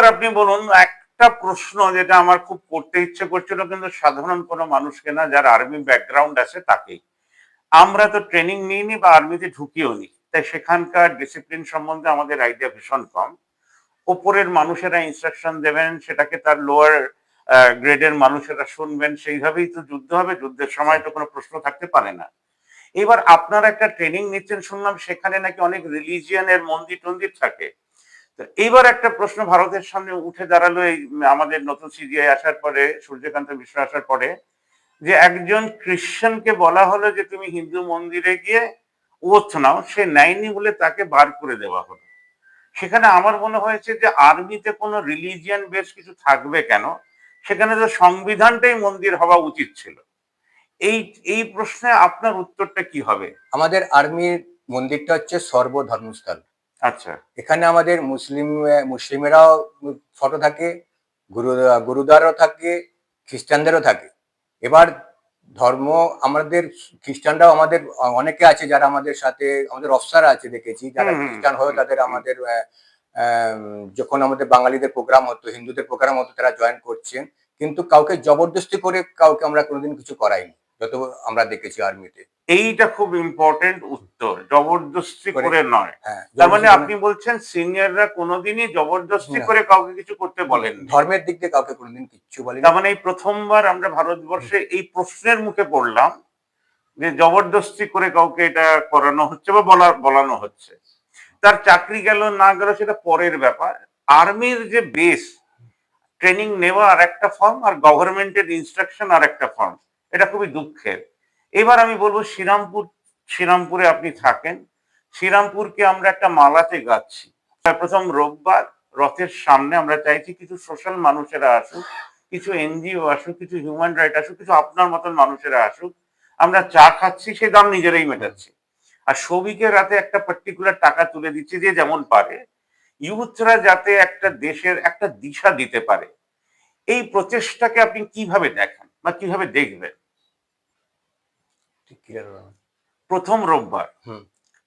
এইবার আপনি বলুন, একটা প্রশ্ন যেটা আমার খুব করতে ইচ্ছে করছিল, কিন্তু সাধারণ কোনো মানুষকে না, যার আর্মি ব্যাকগ্রাউন্ড আছে তাকেই। আমরা তো ট্রেনিং নিইনি বা আর্মিতে ঢুকিও নি তাই সেখানকার ডিসিপ্লিন সম্বন্ধে আমাদের আইডিয়া ভীষণ কম। ওপরের মানুষেরা ইনস্ট্রাকশন দেবেন, সেটাকে তার লোয়ার গ্রেডের মানুষেরা শুনবেন, সেইভাবেই তো যুদ্ধ হবে, যুদ্ধের সময় তো কোনো প্রশ্ন থাকতে পারে না। এবার আপনারা একটা ট্রেনিং নিচ্ছেন, শুনলাম সেখানে নাকি অনেক রিলিজিয়নের মন্দির টন্দির থাকে। তো এইবার একটা প্রশ্ন ভারতের সামনে উঠে দাঁড়াল এই, আমাদের নতুন সিজিআই আসার পরে, সূর্যকান্ত মিশ্র আসার পরে, যে একজন খ্রিশ্চানকে বলা হলো যে তুমি হিন্দু মন্দিরে গিয়ে ওথ নাও, সে নেয়নি বলে তাকে বার করে দেওয়া হলো। সেখানে আমার মনে হয়েছে যে আর্মিতে কোনো রিলিজিয়ান বেশ কিছু থাকবে কেন? সেখানে তো সংবিধানটাই মন্দির হওয়া উচিত ছিল। এই এই প্রশ্নে আপনার উত্তরটা কি হবে? আমাদের আর্মির মন্দিরটা হচ্ছে সর্বধর্মস্থল। আচ্ছা। এখানে আমাদের মুসলিম মুসলিমেরাও ফটো থাকে গুরু গুরুদ্বারও থাকে খ্রিস্টানদেরও থাকে। এবার ধর্ম আমাদের খ্রিস্টানরাও আমাদের অনেকে আছে যারা আমাদের সাথে আমাদের অফিসার আছে দেখেছি যারা খ্রিস্টান হয়ে হুম, তাদের আমাদের যখন আমাদের বাঙালিদের প্রোগ্রাম হতো হিন্দুদের প্রোগ্রাম হতো তারা জয়েন করছেন। কিন্তু কাউকে জবরদস্তি করে কাউকে আমরা কোনোদিন কিছু করাইনি। যত আমরা দেখেছি আর্মিতে। এইটা খুব ইম্পর্টেন্ট উত্তর জবরদস্তি করে- নয়। হ্যাঁ তার মানে আপনি বলছেন সিনিয়ররা কোনোদিনই জবরদস্তি করে কাউকে কিছু করতে বলেন ধর্মের দিক দিয়ে কাউকে কোনোদিন কিচ্ছু বলেনি। তার মানে এই প্রথমবার আমরা ভারতবর্ষে এই প্রশ্নের মুখে পড়লাম যে জবরদস্তি করে কাউকে এটা করানো হচ্ছে বা বলা বলানো হচ্ছে। তার চাকরি গেল না গেল সেটা পরের ব্যাপার। আর্মির যে বেস ট্রেনিং নেওয়া আর একটা ফর্ম আর গভর্নমেন্টের ইনস্ট্রাকশন আর একটা ফর্ম এটা খুবই দুঃখের। এবার আমি বলব শ্রীরামপুর, শ্রীরামপুরে আপনি থাকেন। শ্রীরামপুরকে আমরা একটা মালাতে গাচ্ছি। প্রথম রোববার রথের সামনে আমরা চাইছি কিছু সোশ্যাল মানুষেরা আসুক, কিছু এনজিও আসুক, কিছু হিউম্যান রাইট আসুক, কিছু আপনার মতন মানুষেরা আসুক। আমরা চা খাচ্ছি, সে দাম নিজেরাই মেটাচ্ছি। আর সৌভিকের রাতে একটা পার্টিকুলার টাকা তুলে দিচ্ছি যে যেমন পারে, ইউথরা যাতে একটা দেশের একটা দিশা দিতে পারে। এই প্রচেষ্টাকে আপনি কীভাবে দেখেন বা কীভাবে দেখবেন ঠিক clear হলো না। প্রথম রোববার।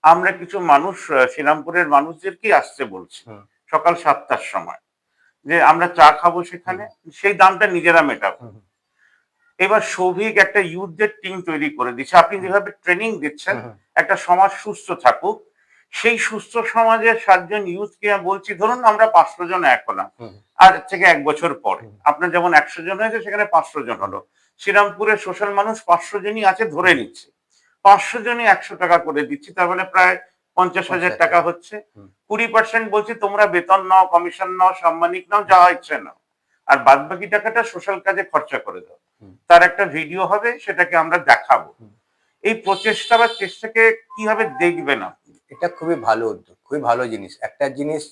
আমরা কিছু মানুষ শ্রীরামপুরের মানুষদেরকে আসতে বলছি। সকাল সাতটার সময়। যে আমরা চা খাব সেখানে সেই দামটা নিজেরা মেটাবো। এবার সৌভিক একটা ইউথদের টিম তৈরি করে দিচ্ছে আপনি যেভাবে ট্রেনিং দিচ্ছেন একটা সমাজ সুস্থ থাকুক। সেই সুস্থ সমাজের সাতজন ইউথকে বলছি ধরুন আমরা পাঁচশো জন এক হলাম। আর থেকে এক বছর পরে। আপনার যেমন একশো জন হয়েছে সেখানে পাঁচশো জন হলো। শ্রীরামপুরের সোশ্যাল মানুষ পাঁচশো জনই আছে ধরে নিচ্ছে। পাঁচশো জনই একশো টাকা করে দিচ্ছি তার মানে প্রায় পঞ্চাশ হাজার টাকা। হচ্ছে। কুড়ি পার্সেন্ট বলছি তোমরা বেতন নাও কমিশন নাও সাম্মানিক নাও যা ইচ্ছে নাও। আর বাদ বাকি টাকাটা সোশ্যাল কাজে খরচা করে দাও। তার একটা ভিডিও হবে সেটাকে আমরা দেখাবো। এই প্রচেষ্টা বা চেষ্টাকে কীভাবে দেখবেন আপনি? এটা খুবই ভালো উদ্যোগ খুবই ভালো জিনিস। একটা জিনিস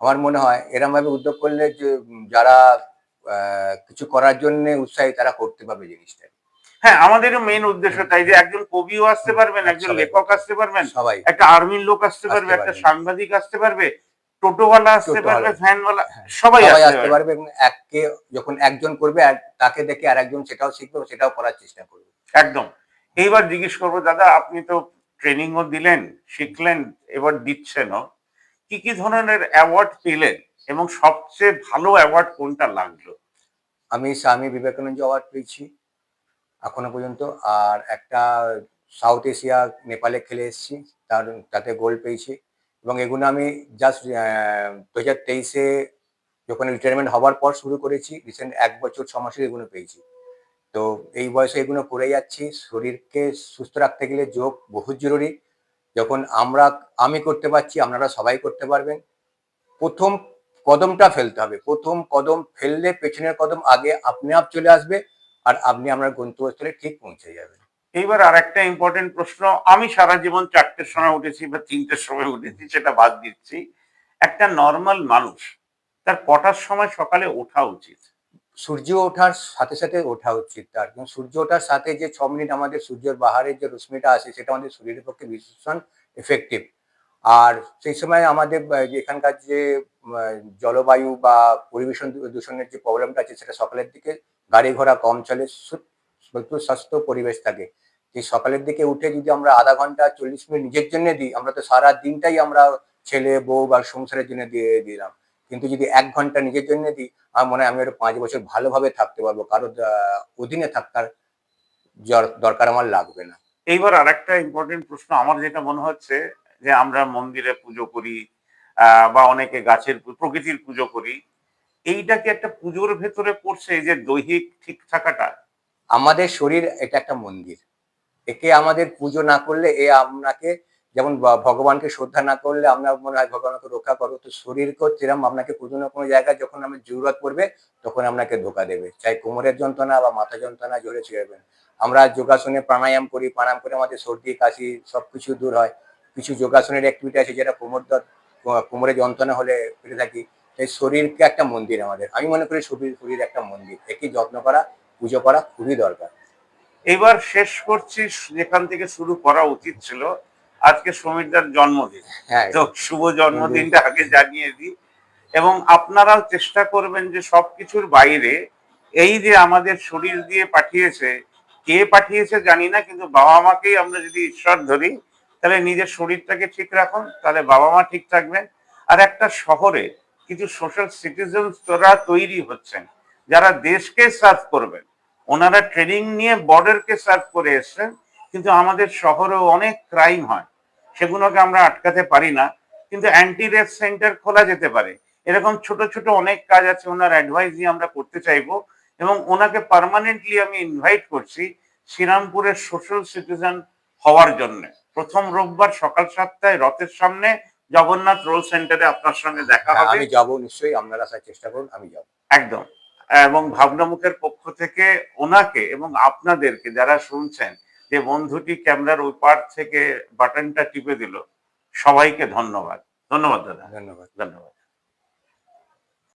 আমার মনে হয় এরম ভাবে উদ্যোগ করলে যে যারা আহ, কিছু করার জন্য উৎসাহী তারা করতে পারবে জিনিসটা। হ্যাঁ আমাদেরও মেন উদ্দেশ্য তাই যে একজন কবিও আসতে পারবেন একজন লেখক আসতে পারবেন সবাই। একটা আর্মির লোক আসতে পারবে একটা সাংবাদিক আসতে পারবে টোটোওয়ালা আসতে পারবে ভ্যানওয়ালা হ্যাঁ, সবাই আসতে পারবে। এবং এককে যখন একজন করবে আর তাকে দেখে আর একজন সেটাও শিখবে সেটাও করার চেষ্টা করবে। একদম। এইবার জিজ্ঞেস করব দাদা আপনি তো ট্রেনিংও দিলেন শিখলেন এবার দিচ্ছেনও। কি কি ধরনের অ্যাওয়ার্ড পেলেন এবং সবচেয়ে ভালো অ্যাওয়ার্ড কোনটা লাগল? আমি স্বামী বিবেকানন্দ অ্যাওয়ার্ড পেয়েছি এখনও পর্যন্ত। আর একটা সাউথ এশিয়া নেপালে খেলে এসেছি, তার, তাতে গোল্ড পেয়েছি। এবং এগুলো আমি জাস্ট দু হাজার তেইশে যখন রিটায়ারমেন্ট হওয়ার পর শুরু করেছি রিসেন্ট এক বছর, ছ মাসে এগুলো পেয়েছি। তো এই বয়সে এগুলো করে যাচ্ছি, শরীরকে সুস্থ রাখতে গেলে যোগ বহুত জরুরি। যখন আমরা, আমি করতে পারছি, আপনারা সবাই করতে পারবেন। প্রথম কদমটা ফেলতে হবে। প্রথম কদম ফেললে পেছনের কদম আগে আপনি আপ চলে আসবে আর আপনি আপনার গন্তব্যস্থলে ঠিক পৌঁছে যাবেন। এইবার আর একটা ইম্পর্টেন্ট প্রশ্ন আমি সারা জীবন চারটের সময় উঠেছি বা তিনটের সময় উঠেছি সেটা বাদ দিচ্ছি। একটা নর্মাল মানুষ তার কটার সময় সকালে ওঠা উচিত? সূর্য ওঠার সাথে সাথে ওঠা উচিত তার। কিন্তু সূর্য ওঠার সাথে যে ছ মিনিট আমাদের সূর্যের বাহারের যে রশ্মিটা আসে সেটা আমাদের শরীরের পক্ষে ভীষণ এফেক্টিভ আর সেই সময় আমাদের যে এখানকার যে জলবায়ু বা পরিবেশন দূষণের যে প্রবলেমটা আছে, সেটা সকালের দিকে গাড়ি ঘোড়া কম চলে একটু স্বাস্থ্য পরিবেশ থাকে। এই সকালের দিকে উঠে যদি আমরা আধা ঘণ্টা চল্লিশ মিনিট নিজের জন্য দিই, আমরা তো সারা দিনটাই আমরা ছেলে, বউ বা সংসারের জন্য দিয়ে দিলাম। কিন্তু যদি এক ঘণ্টা নিজের জন্য দিই, আমার মনে হয় আমি আরও পাঁচ বছর ভালোভাবে থাকতে পারব। কারোর অধীনে থাকার দরকার আমার লাগবে না। এইবার আরেকটা ইম্পর্টেন্ট প্রশ্ন, আমার যেটা মনে হচ্ছে যে আমরা মন্দিরে পুজো করি বা অনেকে গাছের প্রকৃতির পুজো করি, এইটা কি একটা পুজোর ভেতরে পড়ছে যে দৈহিক ঠিক থাকাটা? আমাদের শরীর এটা একটা মন্দির। একে আমাদের পুজো না করলে এ আপনাকে যেমন ভগবানকে শ্রদ্ধা না করলে আমরা মনে হয় ভগবানকে রক্ষা করো তো শরীরকেও সেরকম আপনাকে কোনো না কোনো জায়গায় যখন আমার জরুরত পড়বে, তখন আপনাকে ধোকা দেবে। চাই কোমরের যন্ত্রণা বা মাথা যন্ত্রণা জোরে ছিড়বেন আমরা যোগাসনে প্রাণায়াম করি, প্রাণায়াম করে আমাদের সর্দি, কাশি সবকিছু দূর হয়। কিছু যোগাসনের অ্যাক্টিভিটি আছে যেটা কোমর কোমরে যন্ত্রণা হলে ফিরে থাকি। এই শরীরকে একটা মন্দির আমাদের। আমি মনে করি শরীর শরীর একটা মন্দির। একে যত্ন করা পুজো করা খুবই দরকার। এবার শেষ করছি যেখান থেকে শুরু করা উচিত ছিল। আজকে সমীরদার জন্মদিন। হ্যাঁ। তো শুভ জন্মদিনটা আগে জানিয়ে দিই। এবং আপনারাও চেষ্টা করবেন যে সবকিছুর বাইরে এই যে আমাদের শরীর দিয়ে পাঠিয়েছে কে পাঠিয়েছে জানি না কিন্তু বাবা মাকেই আমরা যদি ঈশ্বর ধরি তাহলে নিজের শরীরটাকে ঠিক রাখুন, তাহলে বাবা মা ঠিক থাকবেন। আর একটা শহরে কিছু সোশ্যাল সিটিজেন তোরা তৈরি হচ্ছেন, যারা দেশকে সার্ভ করবেন। ওনারা ট্রেনিং নিয়ে বর্ডারকে সার্ভ করে এসছেন, কিন্তু আমাদের শহরেও অনেক ক্রাইম হয়। সেগুলোকে আমরা আটকাতে পারি না, কিন্তু অ্যান্টি রেপ সেন্টার খোলা যেতে পারে। এরকম ছোট ছোট অনেক কাজ আছে, ওনার অ্যাডভাইস নিয়ে আমরা করতে চাইব। এবং ওনাকে পার্মানেন্টলি আমি ইনভাইট করছি শ্রীরামপুরের সোশ্যাল সিটিজেন হওয়ার জন্য। প্রথম রোববার সকাল সাতটায় রথের সামনে জগন্নাথ রোল সেন্টারে আপনার সঙ্গে দেখা হ্যাঁ, হবে। আমি যাব নিশ্চয়ই আপনারা আসার চেষ্টা করুন আমি যাব। একদম। এবং ভাবনামুখের পক্ষ থেকে ওনাকে এবং আপনাদেরকে যারা শুনছেন যে বন্ধুটি ক্যামেরার ওই পার থেকে বাটনটা টিপে দিল সবাইকে ধন্যবাদ। ধন্যবাদ দাদা। ধন্যবাদ। ধন্যবাদ।